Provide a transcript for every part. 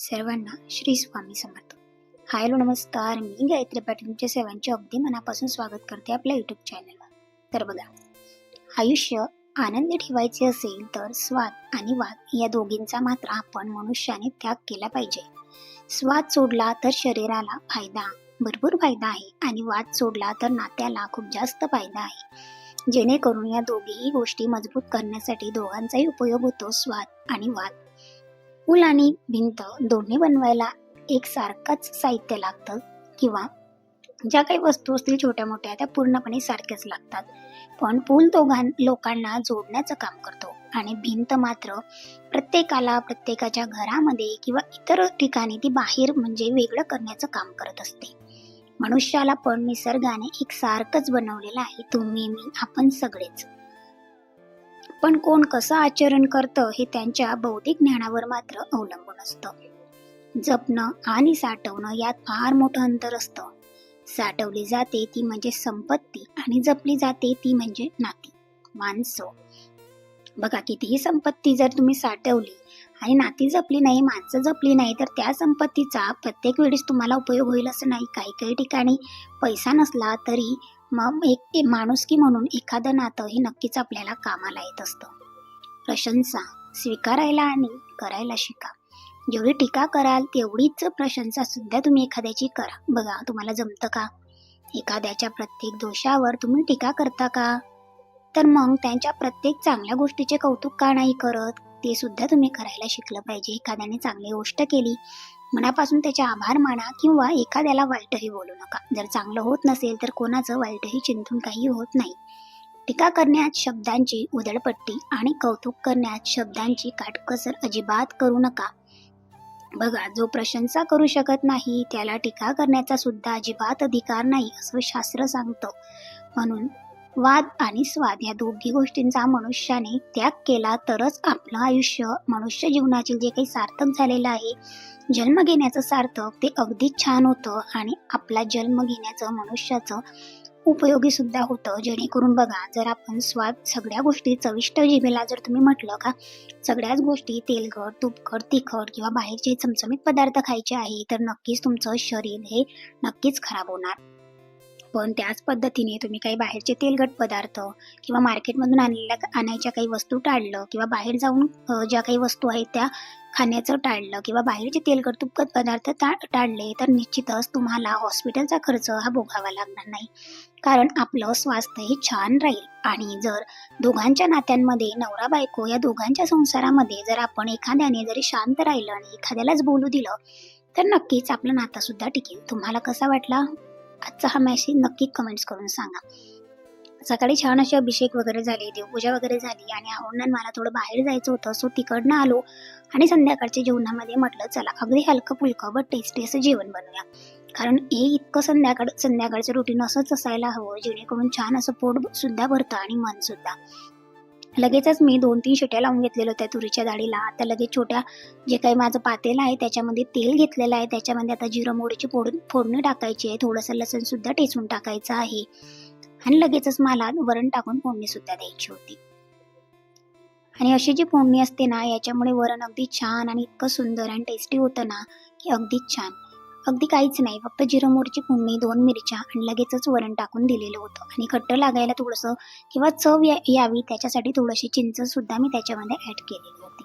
सर्वांना Shri Swami Samarth. Hi hello नमस्कार. मी गायत्री पाटील तुमच्या सर्वांचे अगदी मनापासून स्वागत करते आपल्या यूट्यूब चॅनलवर तर बघा आयुष्य आनंदी ठेवायचे असेल तर स्वाद आणि वाद या दोघींचा मात्र आपण मनुष्याने त्याग केला पाहिजे. स्वाद सोडला तर शरीराला फायदा भरपूर फायदा आहे आणि वाद सोडला तर नात्याला खूप जास्त फायदा आहे. जेणेकरून या दोघीही गोष्टी मजबूत करण्यासाठी दोघांचाही उपयोग होतो स्वाद आणि वाद. पूल आणि भिंत दोन्ही बनवायला एक सारखंच साहित्य लागतं किंवा ज्या काही वस्तू असतील छोट्या मोठ्या त्या पूर्णपणे सारख्याच लागतात. पण पूल दोघां लोकांना जोडण्याचं काम करतो आणि भिंत मात्र प्रत्येकाला प्रत्येकाच्या घरामध्ये किंवा इतर ठिकाणी ती बाहेर म्हणजे वेगळं करण्याचं काम करत असते. मनुष्याला पण निसर्गाने एक सारखंच बनवलेलं आहे. तुम्ही मी आपण सगळेच. पण कोण कसं आचरण करतं हे त्यांच्या बौद्धिक ज्ञानावर मात्र अवलंबून असतं. जपणं आणि साठवणं यात फार मोठं अंतर असतं. साठवली जाते ती म्हणजे संपत्ती आणि जपली जाते ती म्हणजे नाती माणसं. बघा कितीही संपत्ती जर तुम्ही साठवली आणि नाती जपली नाही माणसं जपली नाही तर त्या संपत्तीचा प्रत्येक वेळेस तुम्हाला उपयोग होईल असं नाही. काही काही ठिकाणी पैसा नसला तरी मग एक ते माणुसकी म्हणून एखादं नातं हे नक्कीच आपल्याला कामाला येत असतं. प्रशंसा स्वीकारायला आणि करायला शिका. जेवढी टीका कराल तेवढीच प्रशंसा सुद्धा तुम्ही एखाद्याची करा. बघा तुम्हाला जमतं का? एखाद्याच्या प्रत्येक दोषावर तुम्ही टीका करता का? तर मग त्यांच्या प्रत्येक चांगल्या गोष्टीचे कौतुक का नाही करत? ते सुद्धा तुम्ही करायला शिकलं पाहिजे. एखाद्याने चांगली गोष्ट केली मनापासून त्याचे आभार माना किंवा एखाद्याला वाईटही बोलू नका. जर चांगलं होत नसेल तर कोणाचं वाईटही चिंतून काही होत नाही. टीका करण्यात शब्दांची उधळपट्टी आणि कौतुक करण्यात शब्दांची काटकसर अजिबात करू नका. बघा जो प्रशंसा करू शकत नाही त्याला टीका करण्याचा सुद्धा अजिबात अधिकार नाही असं शास्त्र सांगतं. म्हणून वाद आणि स्वाद या दोघी गोष्टींचा मनुष्याने त्याग केला तरच आपलं आयुष्य मनुष्य जीवनातील जे काही सार्थक झालेलं आहे जन्म घेण्याचं सार्थक ते अगदीच छान होतं आणि आपला जन्म घेण्याचं मनुष्याचं उपयोगी सुद्धा होतं. जेणेकरून बघा जर आपण स्वाद सगळ्या गोष्टी चविष्ट जिभेला जर तुम्ही म्हटलं का सगळ्याच गोष्टी तेलकट तुपकट तिखट किंवा बाहेरचे चमचमीत पदार्थ खायचे आहे तर नक्कीच तुमचं शरीर हे नक्कीच खराब होणार. पण त्याच पद्धतीने तुम्ही काही बाहेरचे तेलकट पदार्थ किंवा मार्केटमधून आणलेल्या आणायच्या काही वस्तू टाळलं किंवा बाहेर जाऊन ज्या काही वस्तू आहेत त्या खाण्याचं टाळलं किंवा बाहेरचे तेलकट तुपकट पदार्थ टा टाळले तर निश्चितच तुम्हाला हॉस्पिटलचा खर्च हा भोगावा लागणार नाही. कारण आपलं स्वास्थ्य हे छान राहील आणि जर दोघांच्या नात्यांमध्ये नवरा बायको या दोघांच्या संसारामध्ये जर आपण एखाद्याने जरी शांत राहिलं आणि एखाद्यालाच बोलू दिलं तर नक्कीच आपलं नातं सुद्धा टिकेल. तुम्हाला कसा वाटला? आजचा हा मॅसेज नक्की कमेंट्स करून सांगा. सकाळी छान असे अभिषेक वगैरे झाले देवपूजा वगैरे झाली आणि आवडणार मला थोडं बाहेर जायचं होतं सो तिकडनं आलो आणि संध्याकाळच्या जेवणामध्ये म्हटलं चला अगदी हलकं फुलकं बट टेस्टी असं जेवण बनवूया. कारण हे इतकं संध्याकाळ संध्याकाळचं रुटीन असंच असायला हवं जेणेकरून छान असं पोट सुद्धा भरतं आणि मन सुद्धा. लगेचच मी दोन तीन शिट्या लावून घेतलेल्या होत्या तुरीच्या डाळीला. आता लगेच छोट्या जे काही माझं पातेल आहे त्याच्यामध्ये तेल घेतलेलं आहे. त्याच्यामध्ये आता जिरं मोडीची फोड फोडणी टाकायची आहे. थोडंसं लसण सुद्धा टेचून टाकायचं आहे. आणि लगेचच मला वरण टाकून फोडणी सुद्धा द्यायची होती. आणि अशी जी फोडणी असते ना याच्यामुळे वरण अगदी छान आणि इतकं सुंदर आणि टेस्टी होतं ना की अगदीच छान. अगदी काहीच नाही. फक्त जिरं मोरची फोडणी दोन मिरच्या आणि लगेचच वरण टाकून दिलेलं होतं. आणि खट्ट लागायला थोडंसं किंवा चव या- यावी त्याच्यासाठी थोडीशी चिंचसुद्धा मी त्याच्यामध्ये ऍड केलेली होती.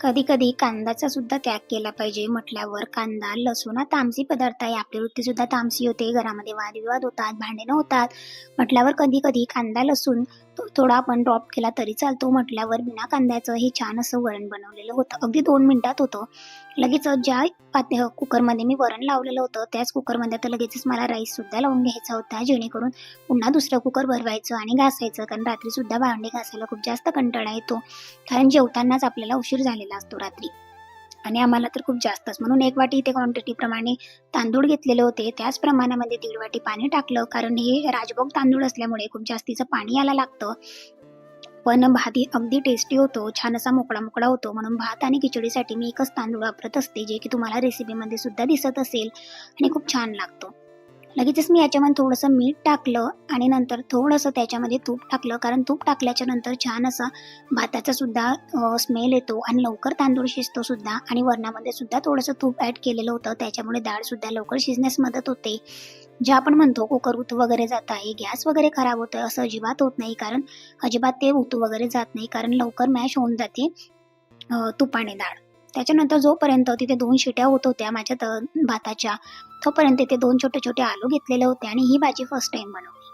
कधी कधी कांद्याचा सुद्धा त्याग केला पाहिजे म्हटल्यावर कांदा लसूण हा तामसी पदार्थ आहे. आपली वृत्ती सुद्धा तामसी होते. घरामध्ये वादविवाद होतात भांडणं होतात म्हटल्यावर कधी कधी कांदा लसूण तो- थोडा आपण ड्रॉप केला तरी चालतो म्हटल्यावर बिना कांद्याचं हे छान असं वरण बनवलेलं होतं. अगदी दोन मिनिटात होतं. लगेच ज्या पात कुकरमध्ये मी वरण लावलेलं होतं त्याच कुकरमध्ये आता लगेचच मला राईस सुद्धा लावून घ्यायचा होता. जेणेकरून पुन्हा दुसरं कुकर भरवायचं आणि घासायचं कारण रात्री सुद्धा भांडे घासायला खूप जास्त कंटाळा येतो. कारण जेवतानाच आपल्याला उशीर झालेला असतो रात्री. आणि आम्हाला तर खूप जास्तच. म्हणून एक वाटी इथे क्वांटिटीप्रमाणे तांदूळ घेतलेले होते. त्याच प्रमाणामध्ये दीड वाटी पाणी टाकलं. कारण हे राजभोग तांदूळ असल्यामुळे खूप जास्तीचं पाणी यायला लागतं. पण भात अगदी टेस्टी होतो. छान असा मोकळा मोकळा होतो. म्हणून भात आणि खिचडीसाठी मी एकच तांदूळ वापरत असते जे की तुम्हाला रेसिपीमध्ये सुद्धा दिसत असेल आणि खूप छान लागतो. लगेचच मी याच्यामध्ये थोडंसं मीठ टाकलं आणि नंतर थोडंसं त्याच्यामध्ये तूप टाकलं. कारण तूप टाकल्याच्या नंतर छान असा भाताचा सुद्धा स्मेल येतो आणि लवकर तांदूळ शिजतो सुद्धा. आणि वरणामध्ये सुद्धा थोडंसं तूप ॲड केलेलं होतं. त्याच्यामुळे डाळ सुद्धा लवकर शिजण्यास मदत होते. जे आपण म्हणतो कुकर उतू वगैरे जात आहे गॅस वगैरे खराब होतं असं अजिबात होत नाही. कारण अजिबात ते उतू वगैरे जात नाही. कारण लवकर मॅश होऊन जाते तुपाने डाळ. त्याच्यानंतर जोपर्यंत तिथे दोन शिट्या होत होत्या माझ्या त- भाताच्या तोपर्यंत तिथे दोन छोटे छोटे आलू घेतलेले होते आणि ही भाजी फर्स्ट टाइम बनवली.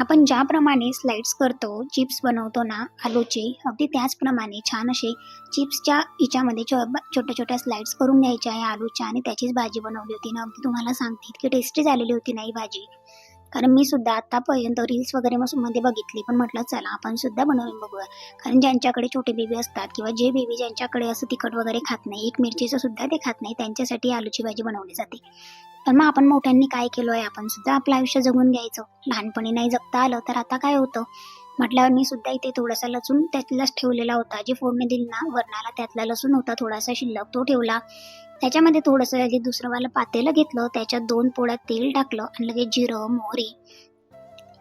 आपण ज्याप्रमाणे स्लाइड्स करतो चिप्स बनवतो ना आलूचे अगदी त्याचप्रमाणे छान असे चिप्सच्या हिच्यामध्ये छो छोट्या छोट्या स्लाइड्स करून घ्यायच्या आहे आलूच्या आणि त्याचीच भाजी बनवली होती. ना अगदी तुम्हाला सांगते इतकी टेस्टी झालेली होती ना ही भाजी. कारण मी सुद्धा आतापर्यंत रील्स वगैरे मध्ये बघितली पण म्हटलं चला आपण सुद्धा बनवून बघूया. कारण ज्यांच्याकडे छोटे बेबी असतात किंवा जे बेबी ज्यांच्याकडे असं तिखट वगैरे खात नाही एक मिरचीचं सुद्धा ते खात नाही त्यांच्यासाठी आलूची भाजी बनवली जाते. पण मग आपण मोठ्यांनी काय केलं आहे आपण सुद्धा आपलं आयुष्य जगून घ्यायचं. लहानपणी नाही जगता आलं तर आता काय होतं? म्हटल्यावर मी सुद्धा इथे थोडासा लसूण त्यातलाच ठेवलेला होता. जी फोडणी दिली ना वरणाला त्यातला लसूण होता थोडासा शिल्लक तो ठेवला. त्याच्यामध्ये थोडंसं लगेच दुसरंवालं पातेलं घेतलं त्याच्यात दोन पोळ्यात तेल टाकलं आणि लगेच जिरं मोहरी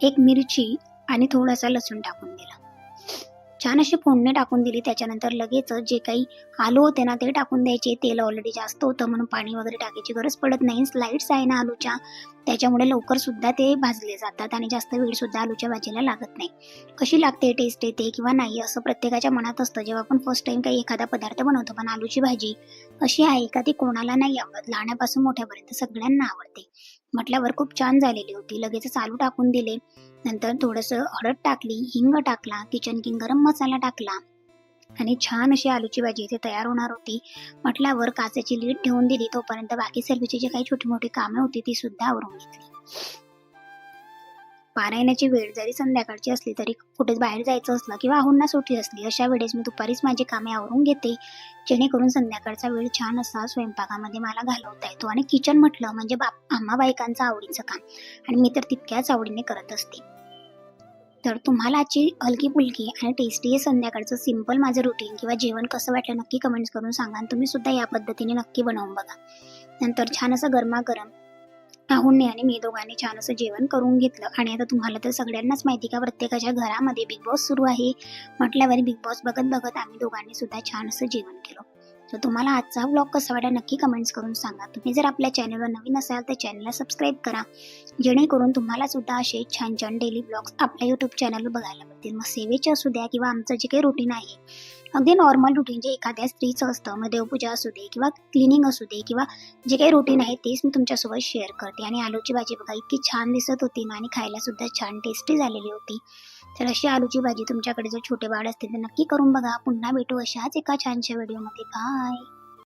एक मिरची आणि थोडासा लसूण टाकून दिला. छान अशी फोडणी टाकून दिली. त्याच्यानंतर लगेच जे काही आलू होते ना ते टाकून द्यायचे. तेल ऑलरेडी जास्त होतं म्हणून पाणी वगैरे टाकायची गरज पडत नाही. स्लाइड्स आहे ना आलूच्या. त्याच्यामुळे लवकर सुद्धा ते भाजले जातात आणि जास्त वेळ सुद्धा आलूच्या भाजीला लागत नाही. कशी लागते टेस्ट येते किंवा नाही असं प्रत्येकाच्या मनात असतं. जेव्हा आपण फर्स्ट टाइम काही एखादा पदार्थ बनवतो पण आलूची भाजी अशी आहे का ती कोणाला नाही आवडत? लहानापासून मोठ्यापर्यंत सगळ्यांना आवडते. म्हटल्यावर खूप छान झालेली होती. लगेच आलू टाकून दिले. नंतर थोडंसं हळद टाकली हिंग टाकला किचन किंग गरम मसाला टाकला. आणि छान अशी आलूची भाजी इथे तयार होणार होती. म्हटल्यावर काचेची लीड ठेवून दिली. तोपर्यंत बाकी सर्वीची जी काही छोटी मोठी कामे होती ती सुद्धा आवरून घेतली. पारायणाची वेळ जरी संध्याकाळची असली तरी कुठेच बाहेर जायचं असलं किंवा आहुंना सुट्टी असली अशा वेळेस मी दुपारीच माझी कामे आवरून घेते. जेणेकरून संध्याकाळचा वेळ छान असा स्वयंपाकामध्ये मला घालवता येतो आणि किचन म्हटलं म्हणजे बाप आम्हा बायकांचं आवडीचं काम. आणि मी तर तितक्याच आवडीने करत असते. तर तुम्हाला आजची हलकी फुलकी आणि टेस्टी संध्याकाळचं सिंपल माझं रुटीन किंवा जेवण कसं वाटलं नक्की कमेंट्स करून सांगा आणि तुम्ही सुद्धा या पद्धतीने नक्की बनवून बघा. नंतर छान असं गरमागरम आहुंने आणि मी दोघांनी छान असं जेवण करून घेतलं. आणि आता तुम्हाला तर सगळ्यांनाच माहिती का प्रत्येकाच्या घरामध्ये बिग बॉस सुरू आहे. म्हटल्यावर बिग बॉस बघत बघत आम्ही दोघांनी सुद्धा छान असं जेवण केलं. तर तुम्हाला आजचा व्लॉग कसा वाटला नक्की कमेंट्स करून सांगा. तुम्ही जर आपल्या चॅनलवर नवीन असाल तर चॅनलला सबस्क्राईब करा. जेणेकरून तुम्हाला सुद्धा असे छान छान डेली ब्लॉग्स आपल्या यूट्यूब चॅनलवर बघायला मिळतील. मग सेवेचे असू द्या किंवा आमचं जे काही रुटीन आहे अगदी नॉर्मल रुटीन जे एखाद्या स्त्रीचं असतं मग देवपूजा असू दे किंवा क्लिनिंग असू दे किंवा जे काही रुटीन आहे तेच मी तुमच्यासोबत शेअर करते. आणि आलूची भाजी बघा इतकी छान दिसत होती ना आणि खायलासुद्धा छान टेस्टी झालेली होती. तर अशी आलूची भाजी तुमच्याकडे जर छोटे बाळ असतील तर नक्की करून बघा. पुन्हा भेटू अशाच एका छानशा व्हिडिओमध्ये बाय